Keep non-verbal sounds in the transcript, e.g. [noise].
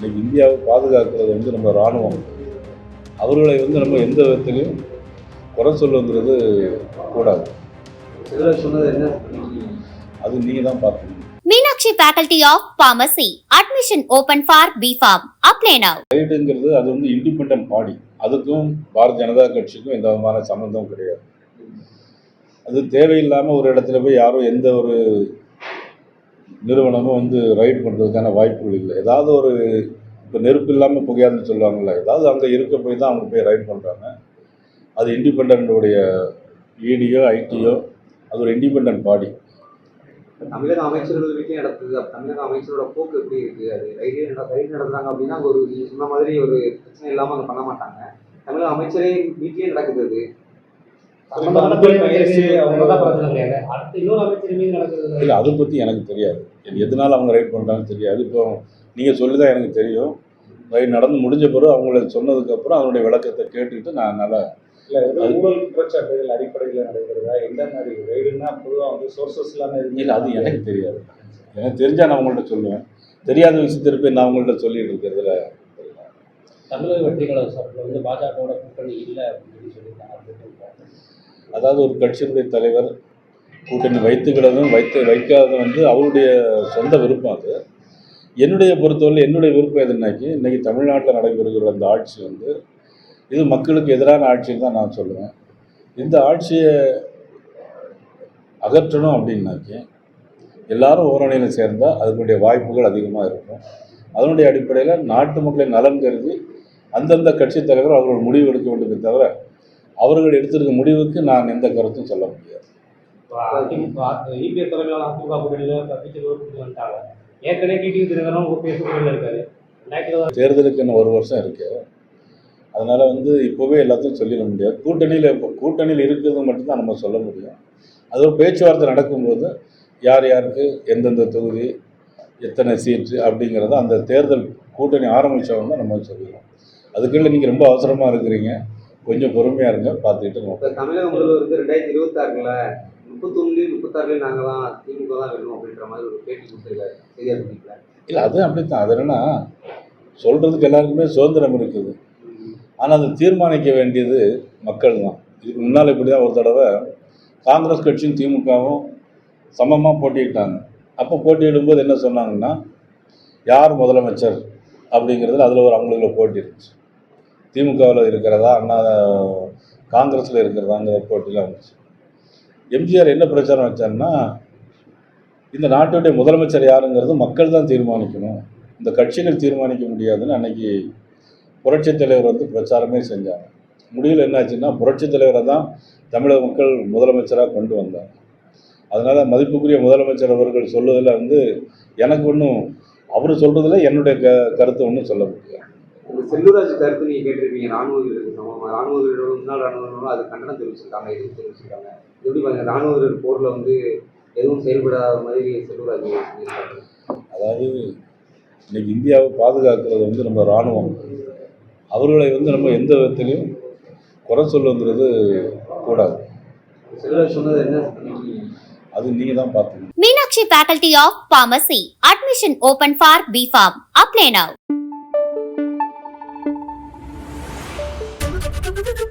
இன்னைக்கு இந்தியாவை பாதுகாக்கிறது வந்து நம்ம இராணுவம் அவர்களை வந்து நம்ம எந்த விதத்திலையும் குறை சொல்லுங்கிறது கூடாது அது நீங்கள் தான் பார்க்கணும் Meenakshi Faculty of Pharmacy. Admission open for BPharm. Apply now. ரைடுங்கிறது அது வந்து இண்டிபெண்ட் பாடி அதுக்கும் பாரதிய ஜனதா கட்சிக்கும் எந்த விதமான சம்மந்தம் கிடையாது அது தேவையில்லாமல் ஒரு இடத்துல போய் யாரும் எந்த ஒரு நிறுவனமும் வந்து ரைட் பண்ணுறதுக்கான வாய்ப்புகள் இல்லை. ஏதாவது ஒரு இப்போ நெருப்பு இல்லாமல் புகையாதுன்னு சொல்லுவாங்கள்ல ஏதாவது அங்கே இருக்க போய் தான் அவங்க போய் ரைட் பண்ணுறாங்க அது இண்டிபெண்ட்டுடைய இடியோ ஐடியோ அது ஒரு இண்டிபெண்ட் பாடி தமிழக அமைச்சர்கள் வீட்லயும் நடக்குது. தமிழக அமைச்சரோட போக்கு எப்படி இருக்கு? அது ரைடு ரைடு நடத்துறாங்க அப்படின்னா ஒரு சொன்ன மாதிரி ஒரு பிரச்சனை இல்லாமல் அதை பண்ண மாட்டாங்க. தமிழக அமைச்சரே வீட்டிலேயே நடக்குது அது. இல்லை அதை பற்றி எனக்கு தெரியாது. எதனால அவங்க ரைட் பண்ணுறாங்கன்னு தெரியாது. இப்போ நீங்கள் சொல்லி தான் எனக்கு தெரியும். ரைட் நடந்து முடிஞ்ச பிறகு அவங்கள சொன்னதுக்கப்புறம் அதனுடைய விளக்கத்தை கேட்டுக்கிட்டு நான் நல்லா இல்ல குற்றச்சாட்டுகள் அடிப்படையில் நடைபெறுதா எந்த மாதிரி ரைடுன்னா பொதுவாக வந்து சோர்சஸ் எல்லாமே இல்லை அது எனக்கு தெரியாது. எனக்கு தெரிஞ்சால் நான் உங்கள்கிட்ட சொல்லுவேன். தெரியாத விஷயத்திற்கு போய் நான் உங்கள்கிட்ட சொல்லிட்டு இருக்கிறதுல தமிழக வெற்றி கழக சார்பில் வந்து பாஜகவோட கூட்டணி இல்லை அப்படின்னு சொல்லி? அதாவது ஒரு கட்சியினுடைய தலைவர் கூட்டணி வைத்துக்கிறதும் வைத்து வைக்காததும் வந்து அவருடைய சொந்த விருப்பம் அது. என்னுடைய பொறுத்தவரை என்னுடைய விருப்பம் எதுனாக்கி இன்றைக்கி தமிழ்நாட்டில் நடைபெறுகிற அந்த ஆட்சி வந்து இது மக்களுக்கு எதிரான ஆட்சின்னு தான் நான் சொல்லுவேன். இந்த ஆட்சியை அகற்றணும் அப்படின்னாக்கி எல்லாரும் ஓரணியில் சேர்ந்தால் அதனுடைய வாய்ப்புகள் அதிகமாக இருக்கும். அதனுடைய அடிப்படையில் நாட்டு மக்களின் நலன் கருதி அந்தந்த கட்சித் தலைவர் அவர்கள் முடிவு எடுக்க வேண்டுமே தவிர அவர்கள் எடுத்திருக்க முடிவுக்கு நான் எந்த கருத்தும் சொல்ல முடியாது. இபிஎஸ் தலைமையிலான அதிமுக கூட்டணியில் வந்துட்டாங்க. ஏற்கனவே டிடிவி தினகரன் ஓபிஎஸ் கூட்டணியில் இருக்காரு. ரெண்டாயிரத்தி தேர்தலுக்கு இன்னும் ஒரு வருஷம் இருக்கு. அதனால் வந்து இப்போவே எல்லாத்தையும் சொல்லிட முடியாது. கூட்டணியில் இப்போ கூட்டணியில் இருக்கிறது மட்டும்தான் நம்ம சொல்ல முடியும். அது ஒரு பேச்சுவார்த்தை நடக்கும்போது யார் யாருக்கு எந்தெந்த தொகுதி எத்தனை சீட்டு அப்படிங்கிறத அந்த தேர்தல் கூட்டணி ஆரம்பித்தவங்க நம்ம சொல்லிடுவோம் அதுக்குள்ள நீங்கள் ரொம்ப அவசரமாக இருக்கிறீங்க. கொஞ்சம் பொறுமையாக இருங்க பார்த்துக்கிட்டு இப்ப தமிழக முதல்வர் வந்து ரெண்டாயிரத்தி இருபத்தி ஆறுல முப்பத்தொன்னுலயும் முப்பத்தாறுலயும் நாங்க தான் திமுக தான் வேணும் அப்படின்ற மாதிரி ஒரு பேட்டி கொடுத்துருக்காரு. செய்தியாளர். இல்லை அது அப்படித்தான். அது என்னன்னா சொல்கிறதுக்கு எல்லாருக்குமே சுதந்திரம் இருக்குது. ஆனால் அதை தீர்மானிக்க வேண்டியது மக்கள் தான் இதுக்கு முன்னால் இப்படி தான் ஒரு தடவை காங்கிரஸ் கட்சியும் திமுகவும் சமமாக போட்டியிட்டாங்க. அப்போ போட்டியிடும்போது என்ன சொன்னாங்கன்னா யார் முதலமைச்சர் அப்படிங்கிறதுல அதில் ஒரு அவங்களுக்குள்ள போட்டி இருந்துச்சு. திமுகவில் இருக்கிறதா அண்ணா காங்கிரஸில் இருக்கிறதாங்கிற போட்டிலாம் வந்துச்சு. எம்ஜிஆர் என்ன பிரச்சாரம் வச்சாருன்னா இந்த நாட்டுடைய முதலமைச்சர் யாருங்கிறது மக்கள் தான் தீர்மானிக்கணும். இந்த கட்சிகள் தீர்மானிக்க முடியாதுன்னு அன்னைக்கு புரட்சித் தலைவர் வந்து பிரச்சாரமே செஞ்சாங்க. முடிவில் என்னாச்சுன்னா புரட்சித் தலைவரை தான் தமிழக மக்கள் முதலமைச்சராக கொண்டு வந்தாங்க. அதனால் மதிப்புக்குரிய முதலமைச்சர் அவர்கள் சொல்லுவதில் வந்து எனக்கு ஒன்றும் அவர் சொல்கிறதுல என்னுடைய க கருத்தை ஒன்றும் சொல்ல முடியாது இந்த செல்லூராஜ் கருத்து நீங்க கேட்டிருப்பீங்க ராணுவ வீரருக்கு சமமா ராணுவ வீரர்கள் முன்னாள் ராணுவ வீரர்களும் அது கண்டனம் தெரிவிச்சிருக்காங்க எதிர்ப்பு தெரிவிச்சிருக்காங்க. எப்படி பாருங்க ராணுவ வீரர் போர்ல வந்து எதுவும் செயல்படாத மாதிரி செல்லூராஜ் அதாவது இன்னைக்கு இந்தியாவை பாதுகாக்கிறது வந்து நம்ம இராணுவம் அவர்களை வந்து நம்ம எந்த விதத்திலையும் குறை சொல்லுங்கிறது கூடாது. செல்வராஜ் சொன்னது என்ன அது நீங்கள் தான் பார்த்துக்கணும். Meenakshi Faculty of Pharmacy. Admission open for BPharm. Apply now. Thank [laughs] you.